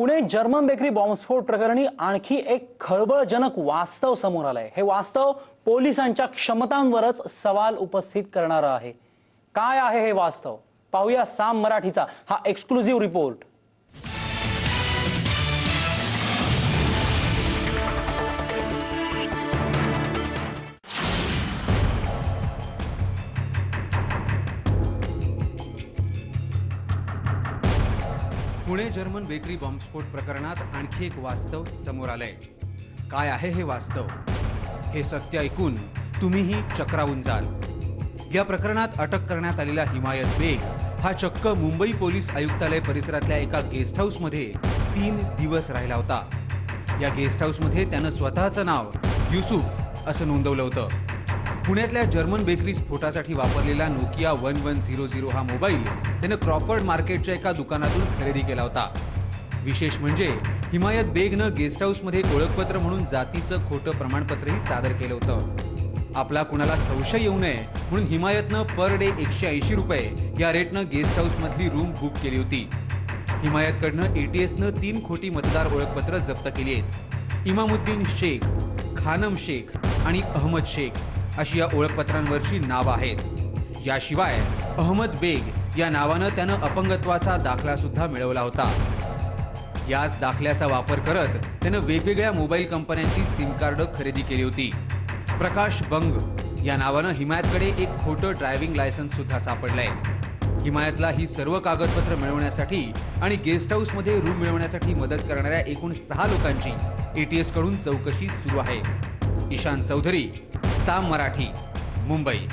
Pune German bakery बॉम्बस्फोट प्रकरणी आणखी एक खळबळजनक वास्तव समोर आलंय. हे वास्तव पोलिसांच्या क्षमतांवरच सवाल उपस्थित करणारं आहे. काय आहे हे वास्तव? पाहूया साम मराठीचा हा exclusive report Pune German bakery बॉम्बस्फोट प्रकरणात आणखी एक वास्तव समोर आलंय. काय आहे हे वास्तव? हे सत्य ऐकून तुम्हीही चक्रावून जाल. या प्रकरणात अटक करण्यात आलेला हिमायत बेग हा चक्क मुंबई पोलीस आयुक्तालय परिसरातल्या एका गेस्ट हाऊसमध्ये तीन दिवस राहिला होता. या गेस्ट हाऊसमध्ये त्यानं स्वतःचं नाव युसुफ असं नोंदवलं होतं. पुण्यातल्या जर्मन बेकरी स्फोटासाठी वापरलेला Nokia one one zero zero हा मोबाईल त्यानं क्रॉफर्ड मार्केटच्या एका दुकानातून खरेदी केला होता. विशेष म्हणजे हिमायत बेगनं गेस्ट हाऊसमध्ये ओळखपत्र म्हणून जातीचं खोटं प्रमाणपत्रही सादर केलं होतं. आपला कुणाला संशय येऊ नये म्हणून हिमायतनं पर डे एकशे ऐंशी रुपये या रेटनं गेस्ट हाऊसमधली रूम बुक केली होती. हिमायतकडनं एटीएसनं तीन खोटी मतदार ओळखपत्र जप्त केली आहेत. इमामुद्दीन शेख खानम शेख आणि अहमद शेख. अशी या ओळखपत्रांवरची नावं आहेत. याशिवाय अहमद बेग या नावानं त्यानं अपंगत्वाचा दाखला सुद्धा मिळवला होता. याच दाखल्याचा वापर करत त्यानं वेगवेगळ्या मोबाईल कंपन्यांची सिम कार्ड खरेदी केली होती. प्रकाश बंग या नावानं हिमायतकडे एक खोटं ड्रायव्हिंग लायसन्स सुद्धा सापडलंय. हिमायतला ही सर्व कागदपत्र मिळवण्यासाठी आणि गेस्ट हाऊसमध्ये रूम मिळवण्यासाठी मदत करणाऱ्या एकूण सहा लोकांची एटीएसकडून चौकशी सुरू आहे. ईशान चौधरी साम मराठी मुंबई.